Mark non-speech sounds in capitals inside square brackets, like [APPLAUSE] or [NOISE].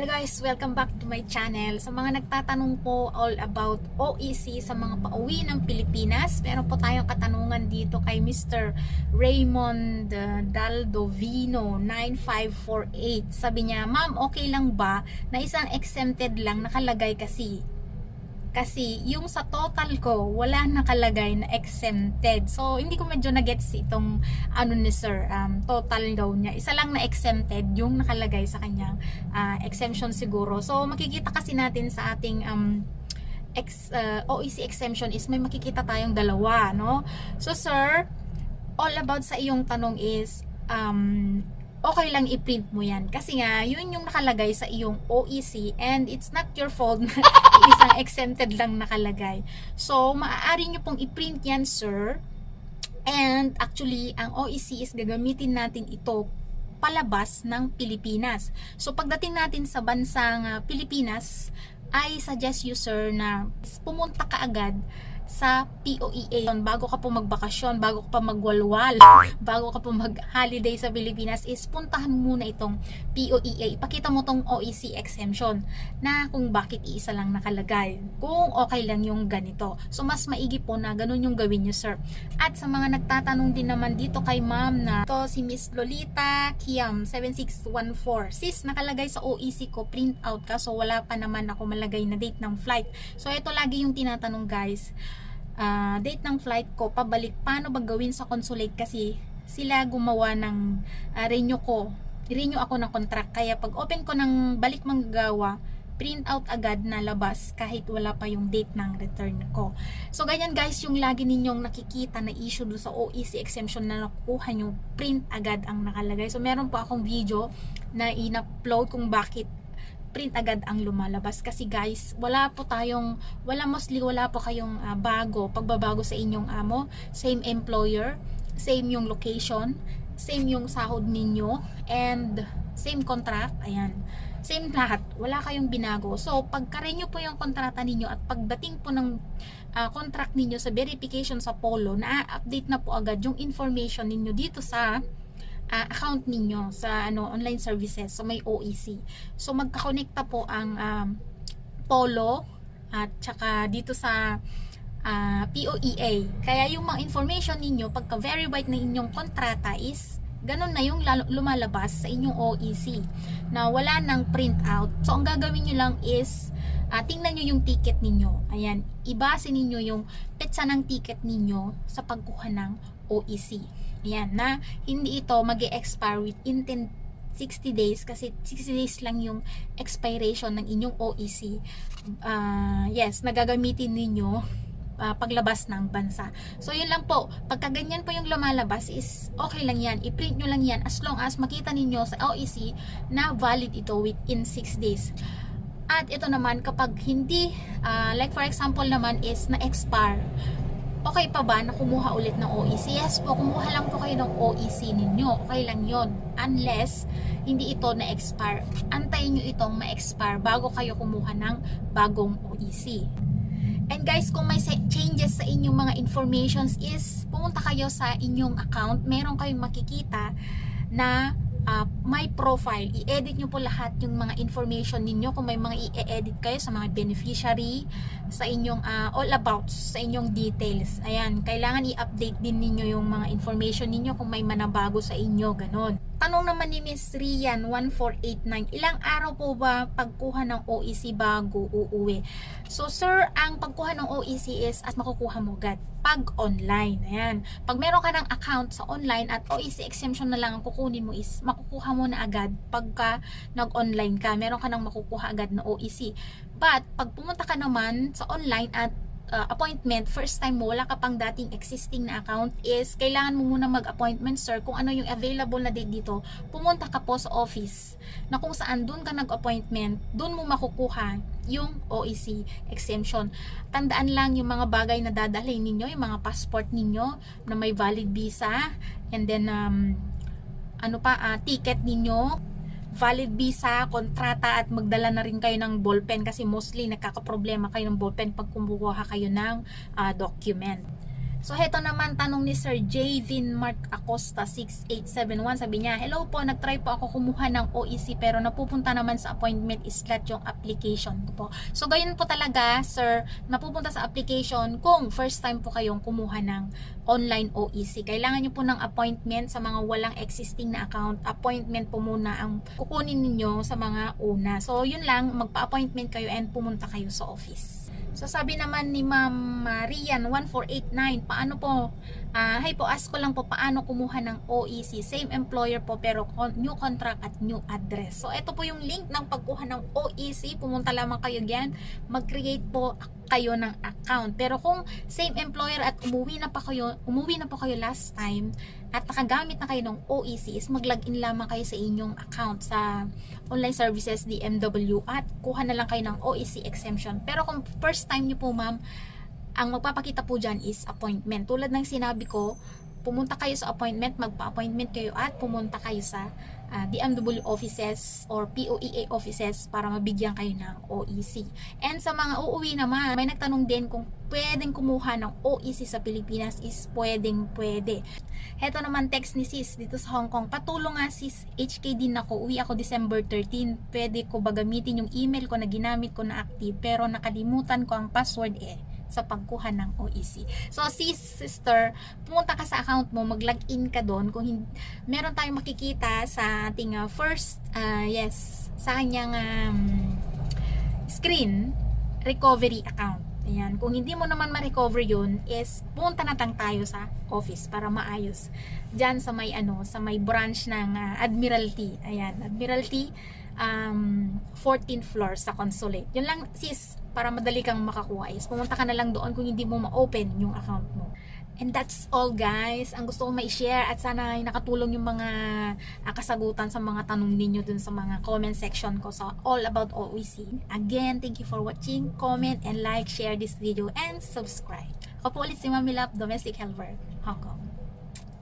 Hello guys, welcome back to my channel. Sa mga nagtatanong po all about OEC sa mga pauwi ng Pilipinas, meron po tayong katanungan dito kay Mr. Raymond uh, Daldovino 9548. Sabi niya, Ma'am, okay lang ba na isang exempted lang nakalagay kasi kasi yung sa total ko wala nakalagay na exempted. So hindi ko medyo na-gets itong ano ni sir um, total daw niya. Isa lang na exempted yung nakalagay sa kanyang ah, exemption siguro. So makikita kasi natin sa ating um, ex, uh, OEC exemption is may makikita tayong dalawa no? So sir all about sa iyong tanong is um, okay lang i-print mo yan. Kasi nga, yun yung nakalagay sa iyong OEC and it's not your fault na [LAUGHS] isang exempted lang nakalagay. So, maaari nyo pong i-print yan, sir. And actually, ang OEC is gagamitin natin ito palabas ng Pilipinas. So, pagdating natin sa bansang ah, Pilipinas, I suggest you, sir, na pumunta ka agad sa POEA bago ka po magbakasyon, bago ka pa magwalwal, bago ka po mag-holiday sa Pilipinas is puntahan muna itong POEA. Ipakita mo tong OEC exemption na kung bakit iisa lang nakalagay. Kung okay lang yung ganito. So mas maigi po na ganun yung gawin nyo sir. At sa mga nagtatanong din naman dito kay ma'am na to si Miss Lolita Kiam 7614. Sis, nakalagay sa OEC ko print out ka so wala pa naman ako malagay na date ng flight. So ito lagi yung tinatanong guys ah, date ng flight ko pabalik paano ba gawin sa consulate kasi sila gumawa ng ah, renew ko renew ako ng contract kaya pag open ko ng balik manggagawa print out agad na labas kahit wala pa yung date ng return ko. So ganyan guys yung lagi ninyong nakikita na issue do sa OEC exemption na nakukuha nyo print agad ang nakalagay. So meron po akong video na in-upload kung bakit print agad ang lumalabas. Kasi guys wala po tayong wala mostly wala po kayong ah, bago pagbabago sa inyong amo. Same employer same yung location same yung sahod ninyo and same contract ayan. Same lahat wala kayong binago. So pagka-renew po yung kontrata ninyo at pagdating po ng ah, contract ninyo sa verification sa Polo na-update na po agad yung information ninyo dito sa ah, account ninyo sa ano online services so may OEC so magkakonekta po ang um, Polo at saka dito sa ah, POEA kaya yung mga information ninyo pagka verified na inyong kontrata is ganun na yung lumalabas sa inyong OEC na wala nang print out so ang gagawin nyo lang is ah, tingnan nyo yung ticket ninyo. Ayan ibase ninyo yung petsa ng ticket ninyo sa pagkuha ng OEC Ayan, na hindi ito mag expire within 10 60 days kasi 60 days lang yung expiration ng inyong OEC. Ah, yes, nagagamitin ninyo ah, paglabas ng bansa. So, yun lang po. Pagka ganyan po yung lumalabas is okay lang yan. I-print nyo lang yan as long as makita ninyo sa OEC na valid ito within 6 days. At ito naman, kapag hindi, ah, like for example naman is na-expire, okay pa ba na kumuha ulit ng OEC? Yes po, kumuha lang po kayo ng OEC ninyo. Okay lang yon Unless, hindi ito na-expire. Antayin nyo itong ma-expire bago kayo kumuha ng bagong OEC. And guys, kung may changes sa inyong mga informations is, pumunta kayo sa inyong account. Meron kayong makikita na ah, my profile. I-edit nyo po lahat yung mga information ninyo. Kung may mga i-edit kayo sa mga beneficiary, sa inyong ah, all about, sa inyong details. Ayan, kailangan i-update din ninyo yung mga information ninyo kung may manabago sa inyo, ganon. Tanong naman ni Miss Rian 1489, ilang araw po ba pagkuha ng OEC bago uuwi? So sir, ang pagkuha ng OEC is at makukuha mo agad pag online. Ayan. Pag meron ka ng account sa online at OEC exemption na lang ang kukunin mo is makukuha mo na agad pagka nag-online ka. Meron ka nang makukuha agad na OEC. But pag pumunta ka naman sa online at uh, appointment, first time mo, wala ka pang dating existing na account is kailangan mo muna mag-appointment sir kung ano yung available na date dito. Pumunta ka po sa office na kung saan dun ka nag-appointment, dun mo makukuha yung OEC exemption. Tandaan lang yung mga bagay na dadalhin ninyo, yung mga passport ninyo na may valid visa and then um, ano pa, ah, ticket ninyo, valid visa, kontrata at magdala na rin kayo ng ballpen kasi mostly nagkakaproblema kayo ng ballpen pag kumukuha kayo ng ah, document. So, heto naman tanong ni Sir Javin Mark Acosta 6871. Sabi niya, Hello po, nagtry po ako kumuha ng OEC pero napupunta naman sa appointment slot yung application ko po. So, ganyan po talaga, Sir, napupunta sa application kung first time po kayong kumuha ng online OEC. Kailangan nyo po ng appointment sa mga walang existing na account. Appointment po muna ang kukunin ninyo sa mga una. So, yun lang, magpa-appointment kayo and pumunta kayo sa office. Sabi naman ni Ma'am uh, Rian 1489, paano po? Ah, hi po, ask ko lang po paano kumuha ng OEC. Same employer po pero con- new contract at new address. So ito po yung link ng pagkuha ng OEC. Pumunta lamang kayo diyan, mag-create po kayo ng account. Pero kung same employer at umuwi na pa kayo, umuwi na po kayo last time at nakagamit na kayo ng OEC is mag-login lamang kayo sa inyong account sa online services DMW at kuha na lang kayo ng OEC exemption. Pero kung first time niyo po ma'am, ang magpapakita po dyan is appointment. Tulad ng sinabi ko, pumunta kayo sa appointment, magpa-appointment kayo at pumunta kayo sa ah, DMW offices or POEA offices para mabigyan kayo ng OEC. And sa mga uuwi naman, may nagtanong din kung pwedeng kumuha ng OEC sa Pilipinas is pwedeng pwede. Heto naman text ni sis dito sa Hong Kong. Patulong nga sis, HK din ako. Uwi ako December 13. Pwede ko ba gamitin yung email ko na ginamit ko na active pero nakalimutan ko ang password eh sa pagkuha ng OEC. So, sis, sister, pumunta ka sa account mo, mag-login ka doon. Kung hindi, meron tayong makikita sa ating uh, first, uh, yes, sa kanyang um, screen, recovery account. Ayan. Kung hindi mo naman ma-recover yun, is punta na tayo sa office para maayos. Diyan sa may ano, sa may branch ng ah, Admiralty. Ayan, Admiralty um, 14th floor sa Consulate. Yun lang sis, para madali kang makakuha is pumunta ka na lang doon kung hindi mo ma-open yung account mo. And that's all guys. Ang gusto ko ma-share at sana ay nakatulong yung mga ah, kasagutan sa mga tanong ninyo dun sa mga comment section ko sa all about OEC. Again, thank you for watching. Comment and like, share this video and subscribe. Ako po ulit si Mami Love, Domestic Helper, Hong Kong.